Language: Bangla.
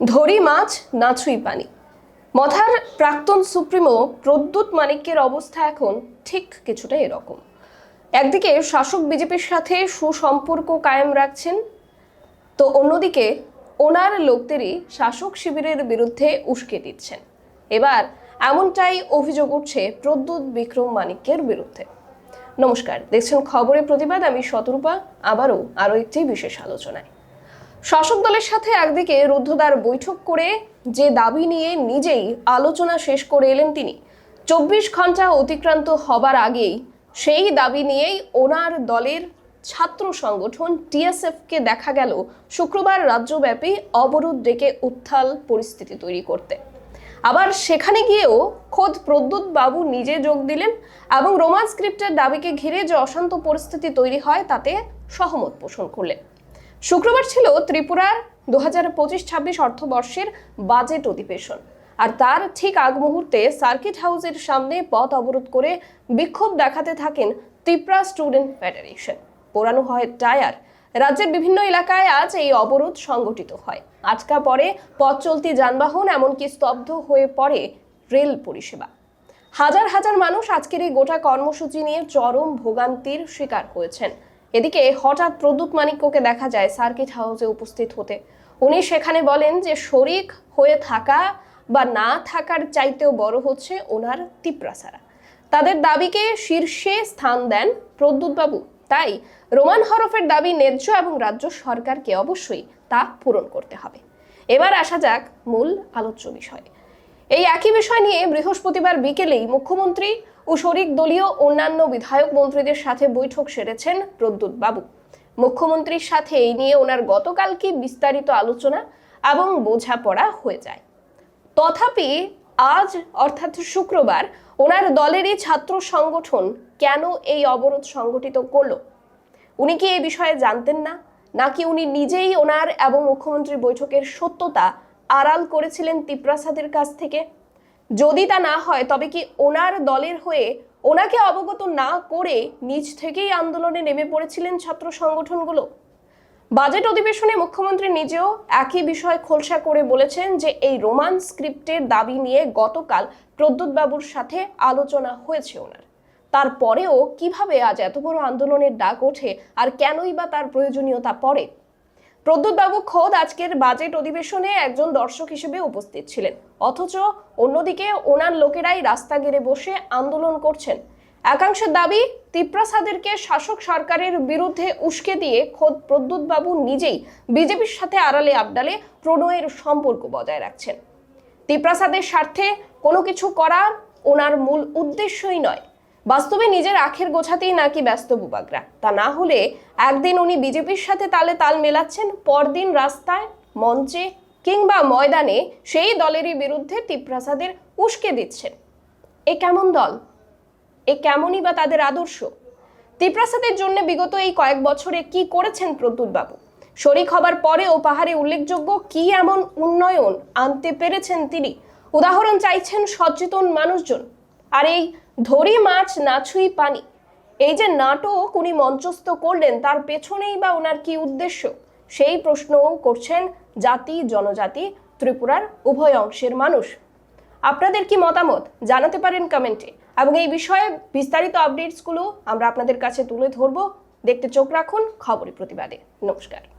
ধরি মাছ নাছুই পানি। মথার প্রাক্তন সুপ্রিমো প্রদ্যুৎ মানিক্যের অবস্থা এখন ঠিক কিছুটা এরকম। একদিকে শাসক বিজেপির সাথে সুসম্পর্ক কায়েম রাখছেন, তো অন্যদিকে ওনার লোকদেরই শাসক শিবিরের বিরুদ্ধে উস্কে দিচ্ছেন। এবার এমনটাই অভিযোগ উঠছে প্রদ্যুৎ বিক্রম মানিক্যের বিরুদ্ধে। নমস্কার, দেখছেন খবরের প্রতিবাদ, আমি শতরূপা, আবারও আরও একটি বিশেষ আলোচনায়। শাসক দলের সাথে একদিকে রুদ্ধদ্বার বৈঠক করে যে দাবি নিয়ে নিজেই আলোচনা শেষ করে এলেন তিনি। চব্বিশ ঘণ্টা অতিক্রান্ত হবার আগেই সেই দাবি নিয়েই ওনার দলের ছাত্র সংগঠন টিএসএফকে দেখা গেল শুক্রবার রাজ্যব্যাপী অবরোধ ডেকে উত্থাল পরিস্থিতি তৈরি করতে। আবার সেখানে গিয়েও খোদ প্রদ্যুৎ বাবু নিজে যোগ দিলেন এবং রোমান স্ক্রিপ্টের দাবিকে ঘিরে যে অশান্ত পরিস্থিতি তৈরি হয় তাতে সহমত পোষণ করলেন। শুক্রবার ছিল ত্রিপুরার দু হাজার পঁচিশ ছাব্বিশ অর্থবর্ষের বাজেট অধিবেশন। আর তার ঠিক আগ মুহূর্তে সার্কিট হাউসের সামনে পথ অবরোধ করে বিক্ষোভ দেখাতে থাকেন ত্রিপুরা স্টুডেন্ট ফেডারেশন। পোড়ানো হয় টায়ার। রাজ্যের বিভিন্ন এলাকায় আজ এই অবরোধ সংগঠিত হয়। আজকা পরে পথ চলতি যানবাহন এমনকি স্তব্ধ হয়ে পড়ে রেল পরিষেবা। হাজার হাজার মানুষ আজকের এই গোটা কর্মসূচি নিয়ে চরম ভোগান্তির শিকার হয়েছেন। এদিকে হঠাৎ প্রদ্যুৎ মানিক্যকে দেখা যায় সার্কিট হাউসে উপস্থিত হতে। উনি সেখানে বলেন যে শরিক হয়ে থাকা বা না থাকার চাইতেও বড় হচ্ছে ওনার তিপ্রাসারা তাদের দাবিকে শীর্ষে স্থান দেন প্রদ্যুৎবাবু। তাই রোমান হরফের দাবি ন্যায্য এবং রাজ্য সরকারকে অবশ্যই তা পূরণ করতে হবে। এবার আসা যাক মূল আলোচ্য বিষয়। এই একই বিষয় নিয়ে বৃহস্পতিবার বিকেলেই মুখ্যমন্ত্রী ও শরিক দলীয় অন্যান্য বিধায়ক মন্ত্রীদের সাথে বৈঠক সেরেছেন প্রদ্যুৎ বাবু। মুখ্যমন্ত্রীর সাথে এই নিয়ে ওনার গতকাল কি বিস্তারিত আলোচনা এবং বোঝাপড়া হয়ে যায়। তথাপি আজ, অর্থাৎ শুক্রবার, ওনার দলেরই ছাত্র সংগঠন কেন এই অবরোধ সংগঠিত করল? উনি কি এই বিষয়ে জানতেন না? নাকি উনি নিজেই ওনার এবং মুখ্যমন্ত্রীর বৈঠকের সত্যতা আড়াল করেছিলেন তিপ্রাসাদের কাছ থেকে। যদি তা না হয়, তবে কি ওনার দলের হয়ে ওনাকে অবগত না করে নিজ থেকেই আন্দোলনে নেমে পড়েছিলেন ছাত্র সংগঠনগুলো? বাজেট অধিবেশনে মুখ্যমন্ত্রী নিজেও একই বিষয় খোলসা করে বলেছেন যে, এই রোমান স্ক্রিপ্টের দাবি নিয়ে গতকাল প্রদ্যুৎ বাবুর সাথে আলোচনা হয়েছে ওনার। তারপরেও কীভাবে আজ এত বড় আন্দোলনের ডাক ওঠে, আর কেনই বা তার প্রয়োজনীয়তা পড়ে প্রদ্যুৎ বাবু খোদ আজকের বাজেট অধিবেশনে একজন দর্শক হিসেবে উপস্থিত ছিলেন। অথচ অন্যদিকে ওনার লোকেরাই রাস্তা গেড়ে বসে আন্দোলন করছেন। একাংশের দাবি, তিপ্রাসাদেরকে শাসক সরকারের বিরুদ্ধে উস্কে দিয়ে খোদ প্রদ্যুৎ বাবু নিজেই বিজেপির সাথে আড়ালে আবডালে প্রণয়ের সম্পর্ক বজায় রাখছেন। তিপ্রাসাদের স্বার্থে কোনো কিছু করা ওনার মূল উদ্দেশ্যই নয়। বাস্তবে নিজের আখের গোছাতেই নাকি ব্যস্ত বুবাগরা তা না হলে একদিন উনি বিজেপির সাথে তালে তাল মেলাচ্ছেন, পরদিন রাস্তায়, মঞ্চে কিংবা ময়দানে সেই দলেরই বিরুদ্ধে তিপ্রাসাদের উস্কে দিচ্ছেন। এ কেমন দল? এ কেমনই বা তাদের আদর্শ? তিপ্রাসাদের জন্য বিগত এই কয়েক বছরে কি করেছেন প্রদ্যুৎ বাবু শরিক হবার পরেও পাহাড়ে উল্লেখযোগ্য কি এমন উন্নয়ন আনতে পেরেছেন তিনি? উদাহরণ চাইছেন সচেতন মানুষজন। আর এই ধরি মাছ নাছুই পানি, এই যে নাটক উনি মঞ্চস্থ করলেন, তার পেছনেই বা ওনার কি উদ্দেশ্য? সেই প্রশ্নও করছেন জাতি, জনজাতি, ত্রিপুরার উভয় অংশের মানুষ। আপনাদের কি মতামত? জানাতে পারেন কমেন্টে। এবং এই বিষয়ে বিস্তারিত আপডেটসগুলো আমরা আপনাদের কাছে তুলে ধরবো। দেখতে চোখ রাখুন খবরের প্রতিবাদে। নমস্কার।